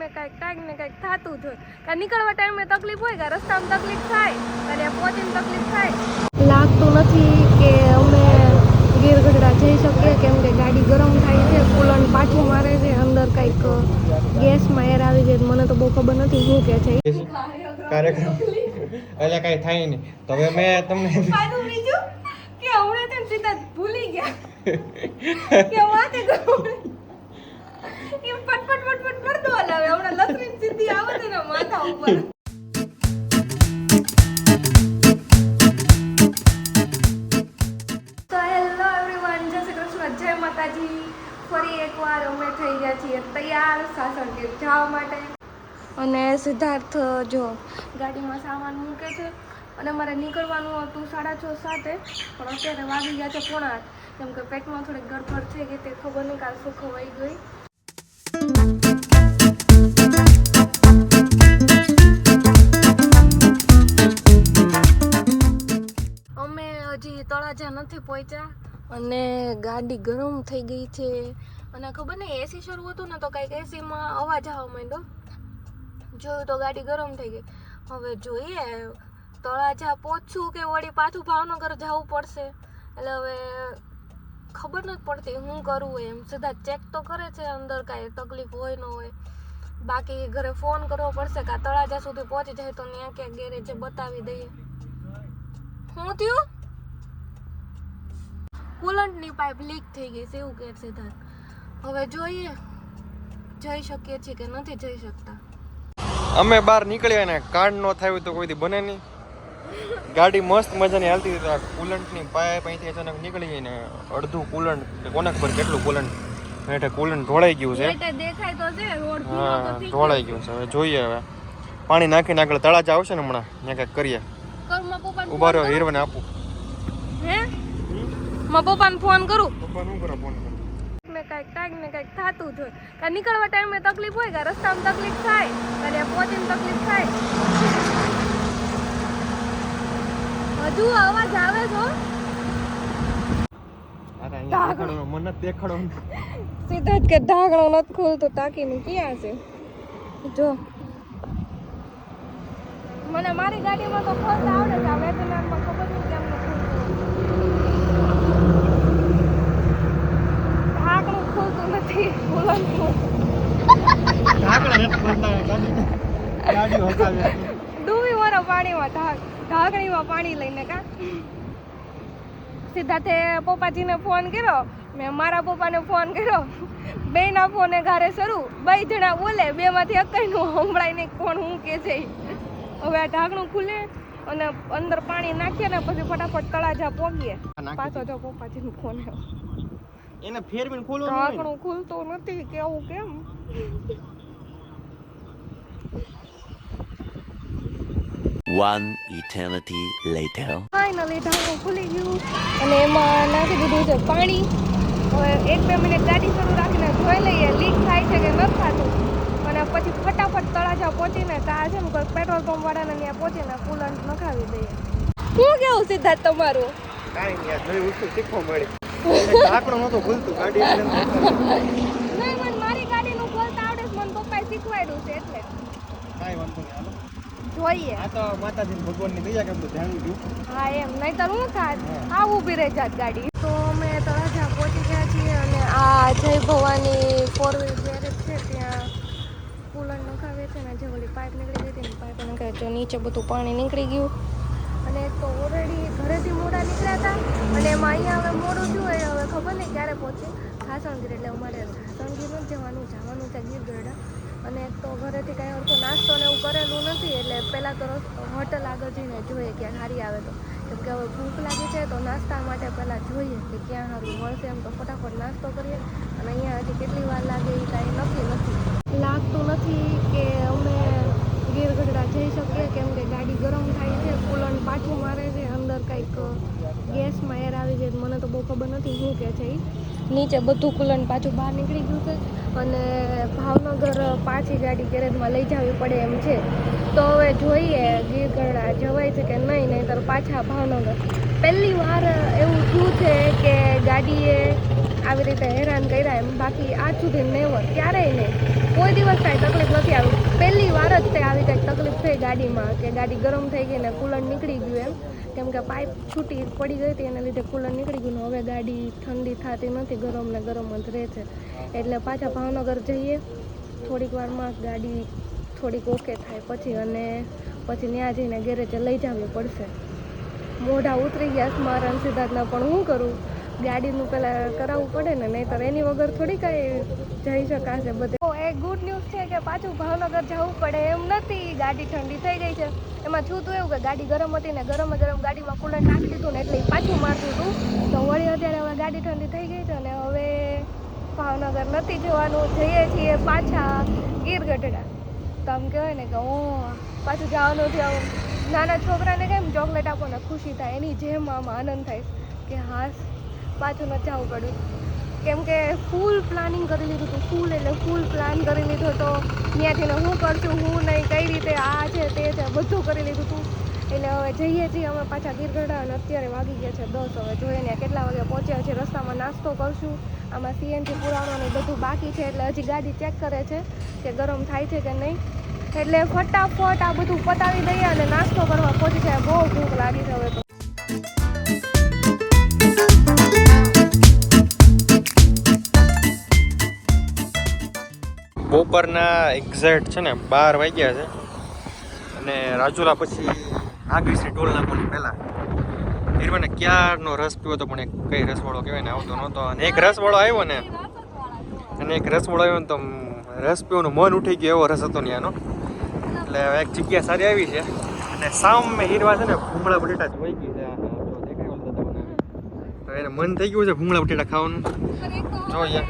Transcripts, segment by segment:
ને કાંઈક કાંઈક ને કાંઈક થતું જ હોય. કાં નીકળવા ટાઈમે તકલીફ હોય કાં રસ્તામાં તકલીફ થાય અને પહોંચીને તકલીફ થાય. લાગતું નથી કે અમે ગીરગઢડા જઈ શકીએ કેમ કે ગાડી ગરમ થાય છે કુલન પાછું મારે છે અંદર કંઈક ગેસમાં એર આવી જાય મને તો બહુ ખબર નથી શું કે છે. કાર્યક્રમ. એટલે કાંઈ થાય નહીં. તો હવે મેં તમને બીજું કે હમણાં તેમ સીધા ભૂલી ગયા. કે વાતે કરું એ ફટ ફટ ફટ ફટ પડતો હલાવે. હમણાં લસરી સીધી આવે છે ને માથા ઉપર. તો હેલો એવરીવન જય શ્રી કૃષ્ણ. જય માતાજી. ફરી એકવાર અમે થઈ ગયા છીએ તૈયાર સાસણ કે જવા માટે. અને સિદ્ધાર્થ, જો ગાડીમાં સામાન મૂકે છે અને મારે નીકળવાનું હતું સાડા છ સાતે, પણ અત્યારે વાગી ગયા છે પોણા કેમ કે પેટમાં થોડીક ગડબડ થઈ ગઈ તે ખબર નહીં કાલ શું ખવાઈ ગઈ. નથી પહોંચ્યા અને ગાડી ગરમ થઈ ગઈ છે. અને ખબર નહીં એસી શરૂ હતું ને તો કંઈક એસીમાં અવાજ આવવા માંડ્યો. જોયું તો ગાડી ગરમ થઈ ગઈ. હવે જોઈએ, તળાજા પહોંચશું કે વળી પાછું ભાવનગર જવું પડશે? એટલે હવે ખબર નથી પડતી હું કરું એમ. સીધા ચેક તો કરે છે અંદર કાંઈ તકલીફ હોય ન હોય. બાકી ઘરે ફોન કરવો પડશે કે તળાજા સુધી પહોંચી જાય તો ત્યાં ક્યાંક ગેરેજે બતાવી દઈએ. શું થયું? કુલન્ટની પાઇપ લીક થઈ ગઈ છે એવું કહે સિદ્ધાર્થ હવે જોઈએ જઈ શકીએ છીએ કે નથી જઈ શકતા. અમે બહાર નીકળ્યા ને કાર્ડ નો થાય તો કોઈથી બને નહીં. ગાડી મસ્ત મજાની હાલતી હતી કુલન્ટની પાઇપ અહીંથી અચાનક નીકળી ગઈ ને અડધું કુલન્ટ કોનક પર કેટલું કુલન્ટ એટલે કુલન્ટ ઢોળાઈ ગયું છે. દેખાય તો છે રોડ હા ઢોળાઈ ગયું છે. હવે જોઈએ હવે. પાણી નાખીને આગળ તળાજા આવશે ને હમણાં ત્યાં કંઈક કરીએ. ઊભા રહ્યો હીરવાને આપું. હે? મારા પપ્પાને ફોન કરું. ને કાંઈક કાંઈક ને કાંઈક થતું જ હોય. કાં નીકળવા ટાઈમે તકલીફ હોય કાં રસ્તામાં તકલીફ થાય કાં પહોંચીને તકલીફ થાય. હજુ અવાજ આવે છો સીધા જ કે ઢાંકણો નથી ખોલતો ટાંકીને ક્યાં છે? જો. મને મારી ગાડીમાં તો ખોલતા આવડે છે આ વેતનારમાં ખબર નહીં કેમ ઢાંકણું ખોલતું નથી હકાવે ડૂબી મારો પાણીમાં ઢાક પાણી લઈને કા સીધા તે પપ્પાજીને ફોન કર્યો મેં મારા પપ્પાને ફોન કર્યો બેના ફોને ઘરે શરૂ બે જણા બોલે બેમાંથી એકઈનું સંભળાય નહીં કોણ હું કે હવે આ ખુલે. અને અંદર પાણી નાખીએ ને પછી ફટાફટ તળાજા પોગીએ. પાછો જો પપ્પાજીનો ફોન આવ્યો. એને ફેરવીને ખોલો ઢાંકણું ખુલતું નથી કેવું કેમ? One eternity later. ફાઇનલી ઢાંકણું ખુલી ગયું. અને એમાં નાખી દીધું છે પાણી. હવે એક બે મિનિટ ગાડી શરૂ રાખીને જોઈ લઈએ. લીક થાય છે કે નથી થતું પછી ફટાફટ તળાજા પહોંચીને કા છે ને કોઈ પેટ્રોલ પંપ વાળાને ત્યાં પહોંચીને કુલન્ટ નખાવી દઈએ. શું કેવું સિદ્ધાર્થ તમારું? કાંઈ નહીં યાર નવી વસ્તુ શીખવા મળી. આપણો નહોતું ખુલતું ગાડી નહીં મને મારી ગાડીનું ખોલતા આવડે છે મને પપ્પાએ શીખવાડ્યું છે એટલે. કાંઈ વાંધો નહીં હાલો. જોઈએ. આ તો માતાજી ભગવાનની દયા કેમ તો ધ્યાન દીધું હા એમ. નહીતર હું ખાત? આ ઊભી રહી જાત ગાડી. તો અમે તળાજા પહોંચી ગયા છીએ અને આ જય ભવાની ફોર વ્હીલ નખાવે છે ને જે ઓલી પાઇપ નીકળી ગઈ હતી પાઇપ નીકળે તો નીચે બધું પાણી નીકળી ગયું. અને તો ઓલરેડી ઘરેથી મોડા નીકળ્યા હતા. અને એમાં અહીંયા હવે મોડું થયું હોય હવે ખબર નહીં ક્યારે પહોંચે. સાસણગીર એટલે અમારે સાસણગીર જ જવાનું જવાનું છે ગીરગઢડા અને તો ઘરેથી કાંઈ અડધો નાસ્તો ને એવું કરેલું નથી, એટલે પહેલાં તો હોટલ આગળ જઈને જોઈએ ક્યાં સારી આવે તો. કેમ કે હવે ભૂખ લાગી છે, તો નાસ્તા માટે પહેલાં જોઈએ કે ક્યાં સારું મળશે એમ તો ફટાફટ નાસ્તો કરીએ. અને અહીંયા હજી કેટલી વાર લાગે એ કાંઈ નક્કી નથી. લાગતું નથી કે અમે ગીરગઢડા જઈ શકીએ કેમ કે ગાડી ગરમ થાય છે કુલન પાછું મારે છે, અંદર કંઈક ગેસમાં એર આવી જાય મને તો બહુ ખબર નથી શું કે છે. નીચે બધું કુલન પાછું બહાર નીકળી ગયું છે અને ભાવનગર પાછી ગાડી ગેરેજમાં લઈ જવી પડે એમ છે. તો હવે જોઈએ ગીરગઢડા જવાય છે કે નહીં, નહીંતર પાછા ભાવનગર. પહેલી વાર એવું થયું છે કે ગાડીએ આવી રીતે હેરાન કર્યા એમ. બાકી આજ સુધી નેવર, ક્યારેય નહીં. કોઈ દિવસ કાંઈ તકલીફ નથી આવી. પહેલી વાર જ તે આવી કાંઈક તકલીફ થઈ ગાડીમાં, કે ગાડી ગરમ થઈ ગઈ ને કુલર નીકળી ગયું એમ. કેમ કે પાઇપ છૂટી પડી ગઈ હતી, એના લીધે કુલર નીકળી ગયું હવે ગાડી ઠંડી થતી નથી, ગરમ ને ગરમ જ રહે છે. એટલે પાછા ભાવનગર જઈએ. થોડીક વારમાં ગાડી થોડીક ઓકે થાય પછી અને પછી ત્યાં જઈને ગેરેજે લઈ જવી પડશે. મોઢા ઉતરી ગયા સ્મરણ સિદ્ધાર્થના, પણ હું કરું? ગાડીનું પહેલાં કરાવવું પડે ને, નહીંતર એની વગર થોડી કાંઈ જઈ શકાશે બધે. એક ગુડ ન્યૂઝ છે કે પાછું ભાવનગર જવું પડે એમ નથી. ગાડી ઠંડી થઈ ગઈ છે. એમાં છું તો એવું કે ગાડી ગરમ હતી ને ગરમ ગરમ ગાડીમાં કુલર નાખી દીધું ને એટલે પાછું મારતું હતું. તો વળી અત્યારે હવે ગાડી ઠંડી થઈ ગઈ છે અને હવે ભાવનગર નથી જવાનું. જઈએ છીએ પાછા ગીર ગઢડા તો આમ કહેવાય ને કે ઓ, પાછું જવાનું આમ નાના છોકરાને કેમ ચોકલેટ આપો ને ખુશી થાય, એની જેમ આમ આનંદ થાય. કે હાસ, પાછું ન જવું પડ્યું. કેમ કે ફૂલ પ્લાનિંગ કરી લીધું હતું. ફૂલ એટલે ફૂલ પ્લાન કરી લીધો હતો ત્યાંથીને હું કરશું, હું નહીં, કઈ રીતે, આ છે, તે છે, બધું કરી લીધું હતું. એટલે હવે જઈએ છીએ, અમે પાછા ગીરગઢા અને અત્યારે વાગી ગયા છે દસ. હવે જોઈએ ને કેટલા વાગે પહોંચ્યા છે રસ્તામાં નાસ્તો કરશું. આમાં સીએનજી પુરાવાનું બધું બાકી છે, એટલે હજી ગાડી ચેક કરે છે કે ગરમ થાય છે કે નહીં. એટલે ફટાફટ આ બધું પતાવી દઈએ અને નાસ્તો કરવા પહોંચી જાય. બહુ ભૂખ લાગી છે હવે બપોરના એક્ઝેક્ટ છે ને બાર વાગ્યા છે. અને રાજુલા પછી આગળ છે ટોલ નાખવાની પહેલાં. હીરવાને ક્યારનો રસ પીવો તો પણ એક કઈ રસવાળો કહેવાય ને આવતો નહોતો. અને એક રસવાળો આવ્યો ને અને એક રસવાળો આવ્યો ને તો રસ પીવાનું મન ઉઠી ગયું એવો રસ હતો ને એનો એટલે એક જગ્યા સારી આવી છે. અને સામે હીરવા છે ને ભૂંગળા બટેટા જ વહી ગઈ છે. તો એને મન થઈ ગયું છે ભૂંગળા બટેટા ખાવાનું. જોઈએ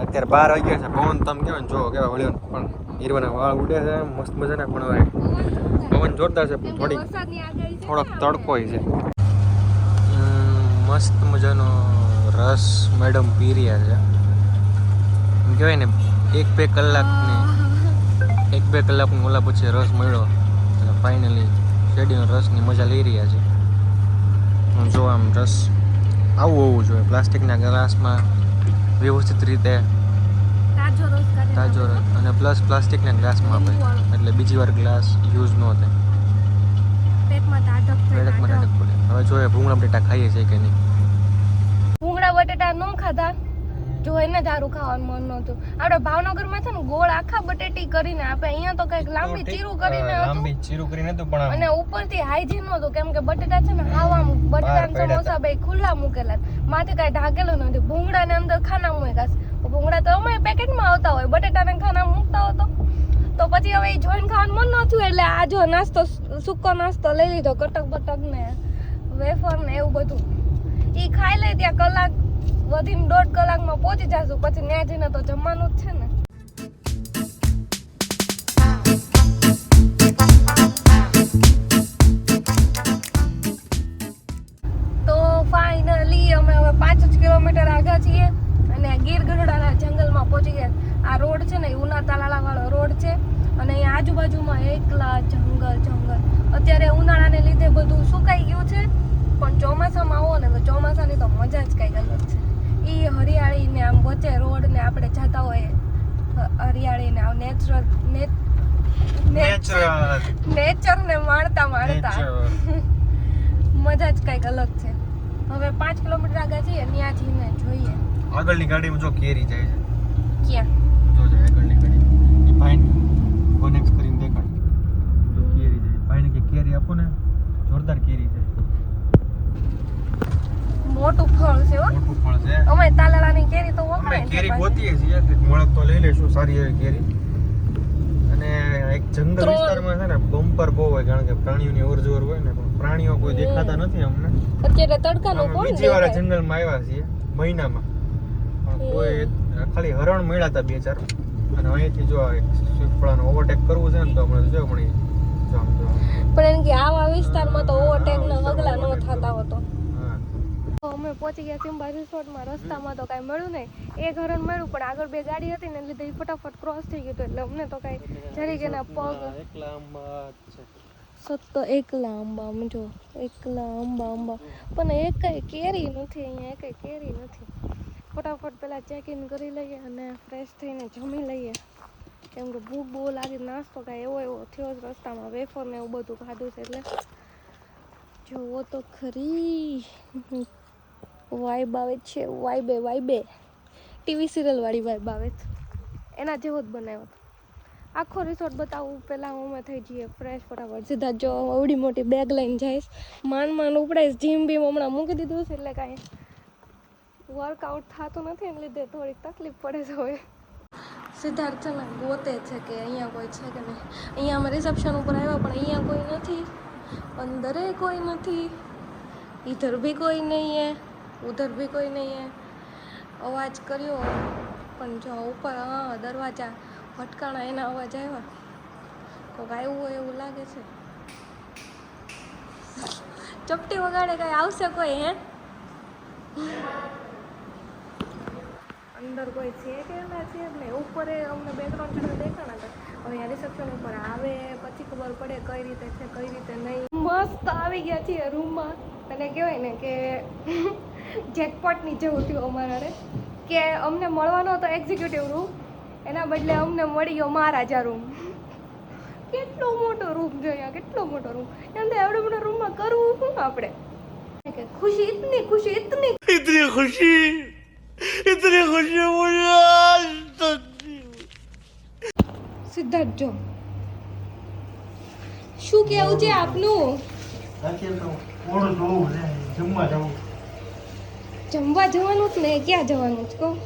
અત્યારે બાર વાગ્યા છે. પવન તમે કેવાય ને જો કેવા વળ્યો પણ હીરવાના વાળ ઉડે છે મસ્ત મજાના પણ હવે પવન જોરદાર છે થોડીક થોડોક તડકો છે. મસ્ત મજાનો રસ મેડમ પી રહ્યા છે. કહેવાય ને એક બે કલાકની એક બે કલાકની ઓલા પછી રસ મળ્યો. અને ફાઇનલી શેરડીનો રસની મજા લઈ રહ્યા છે. જો આમ રસ. આવું હોવું જોઈએ. પ્લાસ્ટિકના ગ્લાસમાં વ્યવસ્થિત રીતે તાજો રસ અને પ્લસ પ્લાસ્ટિકના ગ્લાસમાં આપે એટલે બીજી વાર ગ્લાસ યુઝ ન થાય. પડે. હવે જોઈએ ભૂંગળા બટેટા ખાઈએ છીએ કે નહીં? ભૂંગળા બટેટા ન ખાધા. જો એને દારૂ ખાવાનું મન નહોતું. આપણે ભાવનગરમાં છે ને ગોળ આખા બટેટી કરીને આપે. અહીંયા તો કંઈક લાંબી ચીરું કરીને હતું. લાંબી ચીરું કરીને હતું પણ અને ઉપરથી હાઇજીન નહોતું કેમ કે બટેટા છે ને હાવા બટેટા સમોસા બે ખુલ્લા મૂકેલા. માથે કાંઈ ઢાકેલું નથી ભૂંગળા ને અંદર ખાના મૂક્યા ભૂંગળા તો અમે પેકેટમાં આવતા હોય. બટેટાને ખાના મૂકતા હતો તો. પછી હવે એ જોઈને ખાવાનું મન ન થયું એટલે આ જો નાસ્તો સૂકો નાસ્તો લઈ લીધો કટક બટક ને વેફર ને એવું બધું. એ ખાઈ લે ત્યાં કલાક વધીને દોઢ કલાકમાં પહોંચી જશું. પછી ત્યાં જઈને તો જમવાનું જ છે ને. તો ફાઇનલી અમે હવે પાંચ જ કિલોમીટર આગળ છીએ અને ગીર ગઢડાના જંગલમાં પહોંચી ગયા. આ રોડ છે ને, એ ઉના તાલાલા વાળો રોડ છે. અને અહીંયા આજુબાજુમાં એકલા જંગલ જંગલ. અત્યારે ઉનાળાને લીધે બધું સુકાઈ ગયું છે. પણ ચોમાસામાં આવો ને તો ચોમાસાની તો મજા જ કંઈક એ હરિયાળીને આમ વચ્ચે રોડને આપણે જતા હોઈએ હરિયાળીને આમ નેચરલ નેચરને માણતા માણતા. મજા જ કંઈક અલગ છે. હવે પાંચ કિલોમીટર આગળ જઈએ ત્યાં જઈને જોઈએ. આગળની ગાડીમાં જો કેરી જાય છે. ક્યાં? જો જાય આગળની ગાડી. એ ફાઇન કનેક્ટ કરીને દેખાડ જો કેરી જાય. ફાઇન કે કેરી આપો ને જોરદાર કેરી છે મોટું ફળ છે હો. મોટું ફળ છે. અમે તાલાલાની કેરી તો અમે કેરી. ગોતીએ છીએ મળક તો લઈ લેશું સારી એવી કેરી. અને એક જંગલ. વિસ્તારમાં છે ને બમ્પર બહુ હોય કારણ કે પ્રાણીઓની અવર હોય ને પણ પ્રાણીઓ કોઈ દેખાતા નથી અમને. અત્યારે તડકાનો કોણ બીજી વાર જંગલમાં આવ્યા છીએ મહિનામાં. કોઈ ખાલી હરણ મળ્યા હતા બે ચાર. અને અહીંથી જો એક સ્વિફ્ટવાળાને ઓવરટેક કરવું છે ને તો હમણાં જો આમ. પણ એમ કે આવા વિસ્તારમાં તો ઓવરટેક ના હગલા ન થતા હોતો. અમે પહોંચી ગયા સિમ્બા રિસોર્ટમાં રસ્તામાં તો કાંઈ મળ્યું નહીં. એક હરણ મળ્યું પણ આગળ બે ગાડી હતી ને લીધે ફટાફટ ક્રોસ થઈ ગયું એટલે અમને તો કાંઈ જરીક એના પગ. સત્ત એકલા આંબા સમજો જો એકલા આંબા આંબા પણ એકેય કેરી નથી અહીંયા એકેય કેરી નથી. ફટાફટ પહેલાં ચેક ઇન કરી લઈએ અને ફ્રેશ થઈને જમી લઈએ. કેમ કે ભૂખ બહુ લાગી નાસ્તો કાંઈ એવો એવો થયો જ રસ્તામાં વેફર ને એવું બધું ખાધું છે એટલે. જુઓ તો ખરી. વાઈબ આવે છે વાઈબે વાઇબે ટીવી સિરિયલવાળી વાઇબ આવે છે એના જેવો જ બનાવ્યો હતો. આખો રિસોર્ટ બતાવું પહેલાં અમે થઈ જઈએ ફ્રેશ ફટાફટ. સીધા જો અવડી મોટી બેગ લઈને જઈશ. માંડ માંડ ઉપડાઈશ જીમ બીમ હમણાં મૂકી દીધું છે, એટલે કાંઈ વર્કઆઉટ થતું નથી, એને લીધે થોડીક તકલીફ પડે છે હવે. સિદ્ધાર્થ છે ને, ગોતે છે કે અહીંયા કોઈ છે કે નહીં. અહીંયા અમે રિસેપ્શન ઉપર આવ્યા, પણ અહીંયા કોઈ નથી. અંદરે કોઈ નથી. ઈધર બી કોઈ નહીં ઉધર ભી કોઈ નહીં હે. અવાજ કર્યો પણ જો ઉપર હા દરવાજા ફટકાણા એના અવાજ આવ્યા. કોઈક આવ્યું હોય એવું લાગે છે. ચપટી વગાડે કઈ આવશે કોઈ હે? અંદર કોઈ છે કે ના છે જ નહીં? ઉપરે અમને બે ત્રણ જણા દેખાણા હતા. હવે અહીંયા રિસેપ્શન ઉપર આવે પછી ખબર પડે કઈ રીતે છે કઈ રીતે નહીં. મસ્ત આવી ગયા છીએ રૂમમાં અને કહેવાય ને કે જેકપોટની જેવું થયું અમારા કે અમને મળવાનો હતો એક્ઝિક્યુટિવ રૂમ એના બદલે અમને મળી ગયો મહારાજા રૂમ કેટલો મોટો રૂમ જોઈએ કેટલો મોટો રૂમ એમને એવડો મોટો રૂમમાં કરવું શું આપણે? ખુશી ઇતની ખુશી ઇતની ઇતની ખુશી ઇતની ખુશી સિદ્ધાર્થ જો. શું કેવું છે આપનું? જમવા જવું. જવાનું જ ને ક્યાં જવાનું જ કહો?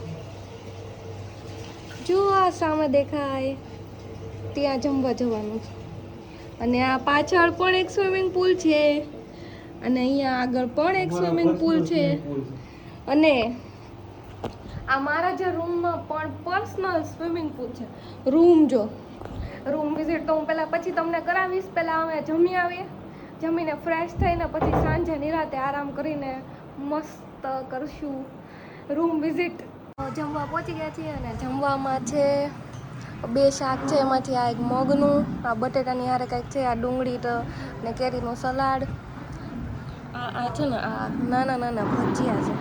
જો આ સામે દેખાય ત્યાં જમવા જવાનું છે. અને આ પાછળ પણ એક સ્વિમિંગ પુલ છે. અને અહીંયા આગળ પણ એક સ્વિમિંગ પુલ છે. અને આ મારા જે રૂમમાં પણ પર્સનલ સ્વિમિંગ પુલ છે. રૂમ જો. રૂમ વિઝિટ તો હું પહેલાં પછી તમને કરાવીશ. પહેલાં અમે જમી આવીએ. જમીને ફ્રેશ થઈને પછી સાંજે નિરાતે આરામ કરીને મસ્ત કરશું. રૂમ વિઝિટ જમવા પહોંચી ગયા છીએ અને જમવામાં છે બે શાક છે એમાંથી આ એક મગનું આ બટેટાની હારે કંઈક છે આ ડુંગળી તો ને કેરીનું સલાડ. આ આ છે ને આ નાના નાના ભજીયા છે.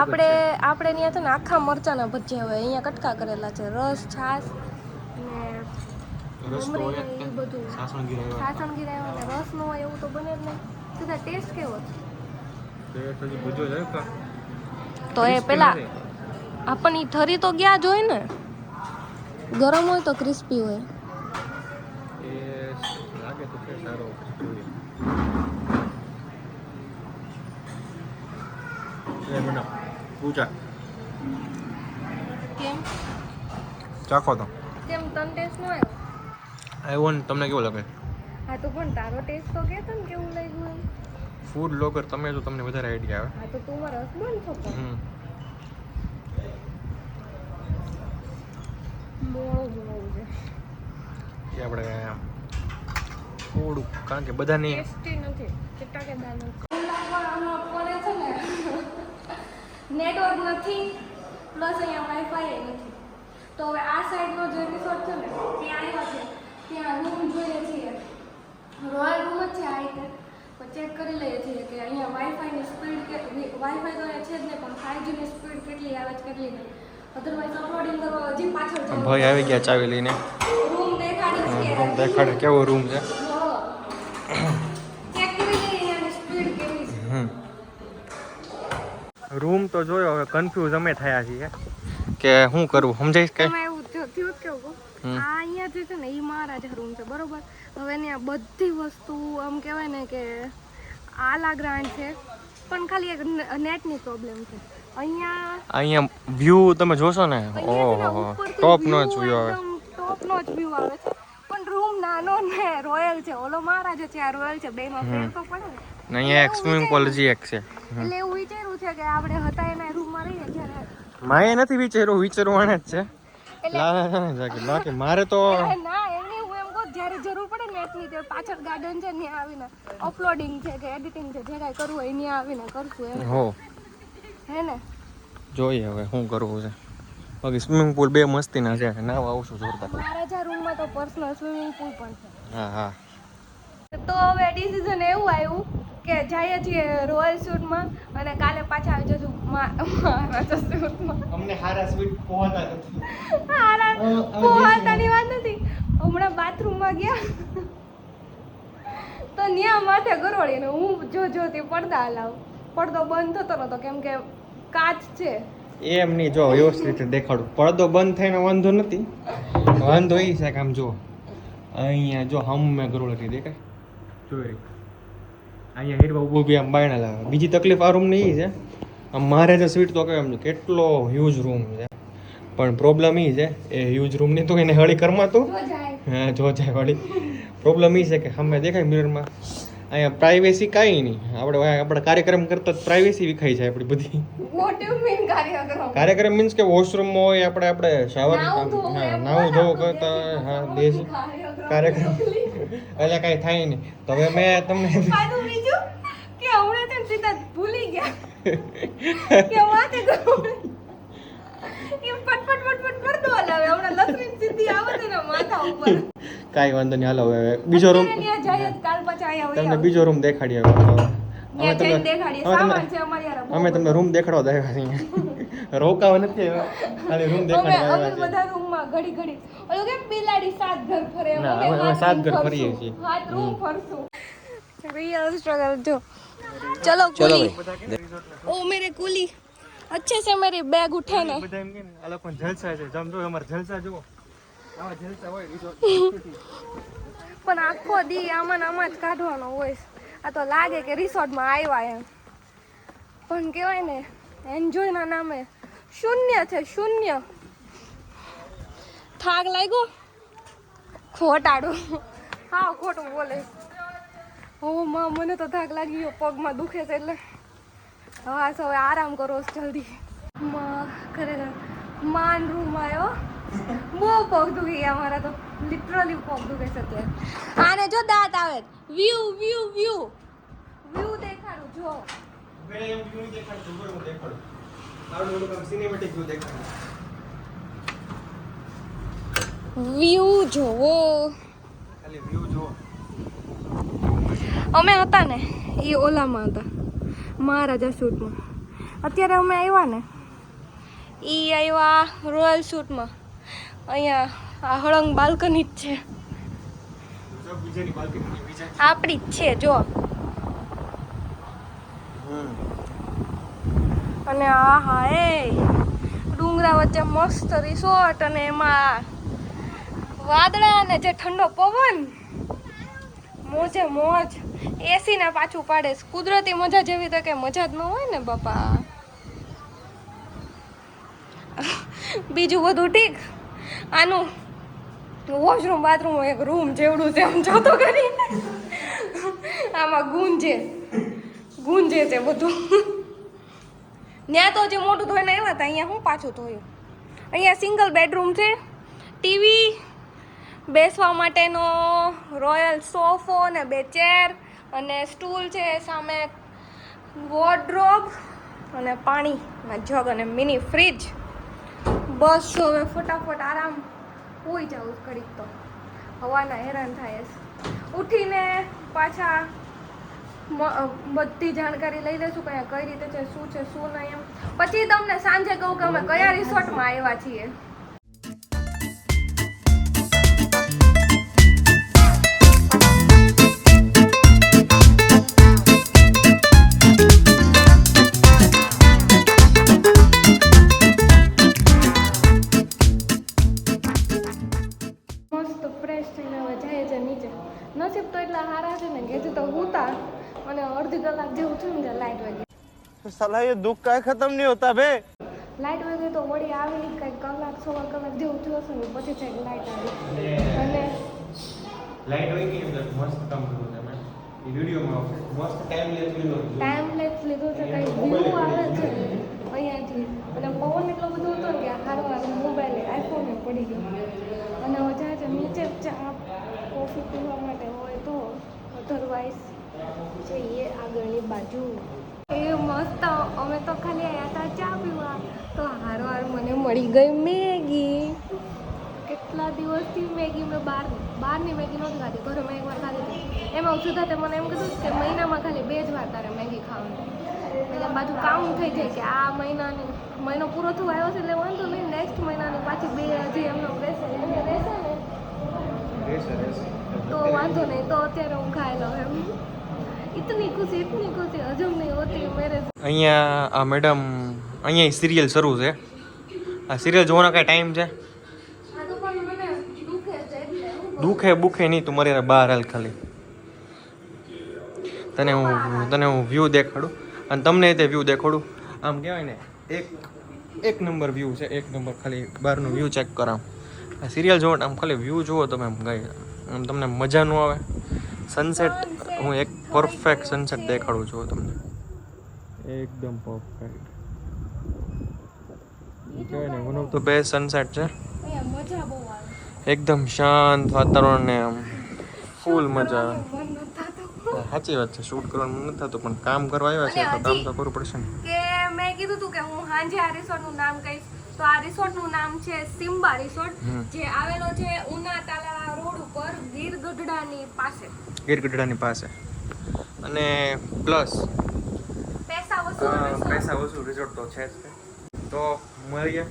આપણે આપણે ત્યાં છે ને આખા મરચાના ભજીયા હોય અહીંયા કટકા કરેલા છે રસ છાશ ને બધું. સાસણગીર આવ્યો અને રસ નો હોય એવું તો બને જ નહીં. સીધા ટેસ્ટ કેવો છે? તો એ પેલા આપણને ઈ થરી તો ગયા જ હોય ને? ગરમ હોય તો ક્રિસ્પી હોય. પૂછા. કેમ? ચાખો તો. કેમ તન ટેસ્ટ નો આવ્યો? આવ્યો ને તમને કેવો લાગે? હા તો પણ તારો ટેસ્ટ તો કે તને કેવું લાગ્યું એમ. ફૂડ બ્લોગર તમે તો તમને વધારે આઈડિયા આવે. હા તો તું મારો હસબન્ડ છો તો હમ. આપણે થોડું કારણ કે બધાને ટેસ્ટી નથી ચટાકેદાર નથી. પડે છે ને નેટવર્ક નથી પ્લસ અહીંયા વાઈફાઈ નથી. તો હવે આ સાઈડનો જે રિસોર્ટ છે ને ત્યાં આવ્યા છે. ત્યાં રૂમ જોઈએ છીએ. રોયલ રૂમ જ છે આ રીતે. ચેક કરી લઈએ છીએ કે અહીંયા વાઈફાઈની સ્પીડ કે વાઈફાઈ તો છે જ ને પણ ફાઈવજીની સ્પીડ કેટલી આવે છે કેટલી નહીં. અધરવાઇઝ અપલોડિંગ કરો હજી પાછળ જવું ભાઈ આવી ગયા ચાવી લઈને. રૂમ દેખાડી છે. રૂમ દેખાડે. કેવો રૂમ છે? ચેક કરી લઈએ અહીંયાની સ્પીડ કેવી છે. હમ. રૂમ તો જોયો હવે કન્ફ્યુઝ અમે થયા છીએ. કે શું કરવું સમજાઈશ કે એમાં એવું થયું થયું જ કેવું કહું? હમ. આ અહીંયા જે છે ને એ મહારાજા રૂમ છે બરોબર? હવે એની આ બધી વસ્તુ આમ કહેવાય ને કે આલા ગ્રાન્ડ છે પણ ખાલી એક નેટની પ્રોબ્લેમ છે. અહીંયા અહીંયા વ્યૂ તમે જોશો ને? ઓહો ટોપ નો જ વ્યૂ આવે. ટોપ નો જ વ્યૂ આવે છે. પણ રૂમ નાનો ને રોયલ છે. ઓલો મહારાજા છે આ રોયલ છે. બે માં ફેર તો પડે ને. ને અહીંયા એક સ્વિમિંગ પુલ જે એક છે. એટલે એવું વિચાર્યું છે કે આપણે હતા એના રૂમમાં રહીએ જ્યારે માએ નથી વિચાર્યું વિચારવાના જ છે. એટલે જાકે બાકી મારે તો ના એમની હું એમ કહું જ્યારે જરૂર પડે નેટની તે પાછળ ગાર્ડન છે ત્યાં આવીને અપલોડિંગ છે કે એડિટિંગ છે જે કાંઈ કરવું હોય ત્યાં આવીને કરશું એમ. હો. હે ને? જોઈએ હવે શું કરવું છે. બાકી સ્વિમિંગ પુલ બે મસ્તીના છે નાવ આવશું જોરદાર. મહારાજા રૂમમાં તો પર્સનલ સ્વિમિંગ પુલ પણ છે. હા હા. તો હવે ડિસિઝન એવું આવ્યું કે જઈએ છીએ રોયલ સૂટમાં અને કાલે પાછા આવી જશું મારા શૂટમાં. અમને હારા સ્વીટ પહોંચતા નથી. હારા પોહાતાની વાત નથી. હમણાં બાથરૂમમાં ગયા. તો ન્યા માથે ગરોળીને હું જો જોતી પડદા હલાવ. પડદો બંધ થતો નતો કેમ કે કાચ છે. એમ નહીં જો વ્યવસ્થિત દેખાડું. પડદો બંધ થઈને વાંધો નથી. વાંધો એ છે કે આમ જો અહીંયા જો હમ મેં ગરોળી દેખાય. જોઈ. અહીંયા હીરવા ઊભું બી આમ બાયણા બીજી તકલીફ આ રૂમની એ છે. આમ મારે જે સ્વીટ તો કહેવાય એમ કેટલો હ્યુજ રૂમ છે. પણ પ્રોબ્લેમ એ છે એ હ્યુજ રૂમની તો એને હળી કરમાં તો હા જો જાય વળી. પ્રોબ્લેમ એ છે કે સામે દેખાય મિરરમાં અહીંયા પ્રાઇવેસી કાંઈ નહીં. આપણે આપણે કાર્યક્રમ કરતા પ્રાઇવેસી વિખાઈ જાય આપણી બધી. કાર્યક્રમ? મીન્સ કે વોશરૂમ હોય આપણે આપણે શાવર નાવું ધોવું કરતા હા બેસ કાર્યક્રમ. એટલે કાંઈ થાય નહીં. તો હવે મેં તમને બીજું? કે હમણાં તેમ સીધા ભૂલી ગયા. કે માથા કાંઈ વાંધો નહીં હાલો હવે બીજો રૂમ તમને બીજો રૂમ દેખાડીએ અમે તમને અમે તમને રૂમ દેખાડવા દે અહીંયા રોકાવા નથી આવ્યા. ખાલી રૂમ દેખાડવા ઘડી ઘડી. ઓલો કેમ બિલાડી સાત ઘર ફરે? અમે સાત ઘર ફરીએ છીએ. હાથ રૂમ ફરશું. રિયલ સ્ટ્રગલ જો. ચલો કુલી. ઓ મેરે કુલી. અચ્છે છે મેરી બેગ ઉઠાને બધા એમ કે આ લોકો જલસા છે. જમ જો અમાર જલસા જુઓ. આવા જલસા હોય રિસોર્ટ પણ આખો દી આમાં આમાં જ કાઢવાનો હોય આ તો લાગે કે રિસોર્ટમાં આવ્યા એમ. પણ કેવાય ને એન્જોયના નામે. શૂન્ય છે શૂન્ય. થાક લાગ્યો? ખોટાડું હા ખોટું બોલે. હું માં મને તો થાક લાગી ગયો. પગમાં દુખે છે એટલે. હા સૌ આરામ કરો જલ્દી. માં ખરેખર માન રૂમ આવ્યો. બહુ પગ દુખી ગયા મારા તો. લિટરલી પગ દુખે છે અત્યારે. આને જો દાંત આવે. વ્યૂ વ્યૂ વ્યૂ વ્યૂ દેખાડું જો. મેં એમ હું દેખાડું. મોટું આમ cinematic દેખાડું. વ્યૂ જોવો. અમે હતા ને એ ઓલામાં હતા મહારાજા શૂટમાં અત્યારે અમે આવ્યા ને એ આવ્યા રોયલ શૂટમાં અહીંયા આ હળંગ બાલ્કની જ છે. આપણી જ છે જો અને આ હા એ ડુંગરા વચ્ચે મસ્ત રિસોર્ટ અને એમાં વાદળા અને જે ઠંડો પવન, મોજે મોજ એસી ને પાછું પાડે કુદરતી મજા જેવી તો કે મજા જ ન હોય ને બાપા. બીજું બધું ઠીક? આનું વોશરૂમ બાથરૂમ એક રૂમ જેવડું છે આમ જોતો કરી આમાં ગુંજે ગુંજે છે બધું. ત્યાં તો જે મોટું ધોઈને આવ્યા હતા, અહીંયા હું પાછું ધોયું. અહીંયા સિંગલ બેડરૂમ છે. ટીવી બેસવા માટેનો રોયલ સોફો ને બે ચેર અને સ્ટૂલ છે સામે વોર્ડરોબ અને પાણીના જગ અને મિની ફ્રીજ. બસ હવે ફટાફટ આરામ હોઈ જાવ ઘડીક તો. હવાના હેરાન થાય છે. ઉઠીને પાછા બધી જાણકારી લઈ લેશું કે કઈ રીતે છે, શું છે, શું નહીં એમ. પછી તમને સાંજે કહું કે અમે કયા રિસોર્ટમાં આવ્યા છીએ. ये दुख का खत्म नहीं होता बे લાઈટ વાગી તો વળી આવી કંઈક કલાક સવા કલાક જેવું થયું હશે ને પછી છે લાઈટ આવી અને Light હોય કે અંદર મસ્ત કામ કર્યું છે મેં. એ વિડીયોમાં આવશે. મસ્ત time lapse લીધો છે. ટાઈમ લેપ્સ લીધો છે કંઈ વ્યૂ આવે છે અહીંયાથી અને પવન એટલો બધો હતો ને કે હારો હારો મોબાઈલે આઈફોને પડી ગયો અને હવે જાય છે નીચે ચા કોફી પીવા માટે હોય તો અધરવાઇઝ જઈએ આગળની બાજુ એ મસ્ત અમે તો ખાલી આવ્યા હતા ચા પીવા. તો હારો હાર મને મળી ગઈ મેગી. કેટલા દિવસથી મેગી મેં બહાર બહારની મેગી નહોતી ખાધી ઘરે મેં એકવાર ખાધી હતી. એમાં સુધા તે મને એમ કીધું કે મહિનામાં ખાલી બે જ વાર તારે મેગી ખાવાની. એટલે પાછું કામ થઈ જાય કે આ મહિનાની મહિનો પૂરો થવા આવ્યો છે એટલે વાંધો નહીં નેક્સ્ટ મહિનાની પાછી બે હજી એમનો રહેશે એને રહેશે ને તો વાંધો નહીં તો અત્યારે હું ખાઈ લઉં એમ. ઇતની ખુશી ઇતની ખુશી. હજમ નહીં હોતી મેરે અહીંયા આ મેડમ અહીંયા સિરિયલ શરૂ છે. આ સિરિયલ જોવાનો કઈ ટાઈમ છે? દુખે બુખે નહીં તું મારી બહાર હાલ ખાલી. તને હું તને હું વ્યૂ દેખાડું. અને તમને તે વ્યૂ દેખાડું. આમ કહેવાય ને એક એક નંબર વ્યૂ છે એક નંબર ખાલી બહારનું વ્યૂ ચેક કરામ આ સિરિયલ જોવો આમ ખાલી વ્યૂ જુઓ તમે આમ ગઈ આમ તમને મજા ન આવે. સનસેટ હું એક પરફેક્ટ સનસેટ દેખાડું છું તમને. એકદમ પરફેક્ટ ને one of the best sunset છે. અહીંયા મજા બહુ આવે. એકદમ શાંત વાતાવરણ ને આમ ફૂલ મજા સાચી વાત છે શૂટ કરવાનું નથી થતું પણ કામ કરવા આવ્યા છે તો કામ તો કરવું પડશે ને. કે મેં કીધું તું કે હું હાંજે આ રિસોર્ટનું નામ કહીશ. તો આ રિસોર્ટનું નામ છે સિમ્બા રિસોર્ટ જે આવેલો છે ઉના તાલા રોડ ઉપર ગીર ગઢડાની પાસે. ગીરગઢડાની પાસે. અને પ્લસ પૈસા વસૂલ પૈસા વસૂલ રિસોર્ટ તો છે જ તે. મળીએ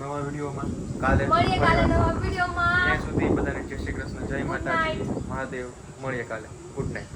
નવા વિડીયોમાં. કાલે મળીએ કાલે નવા વિડીયોમાં. ત્યાં સુધી બધાને જય શ્રી કૃષ્ણ જય માતાજી મહાદેવ. મળીએ કાલે. Good night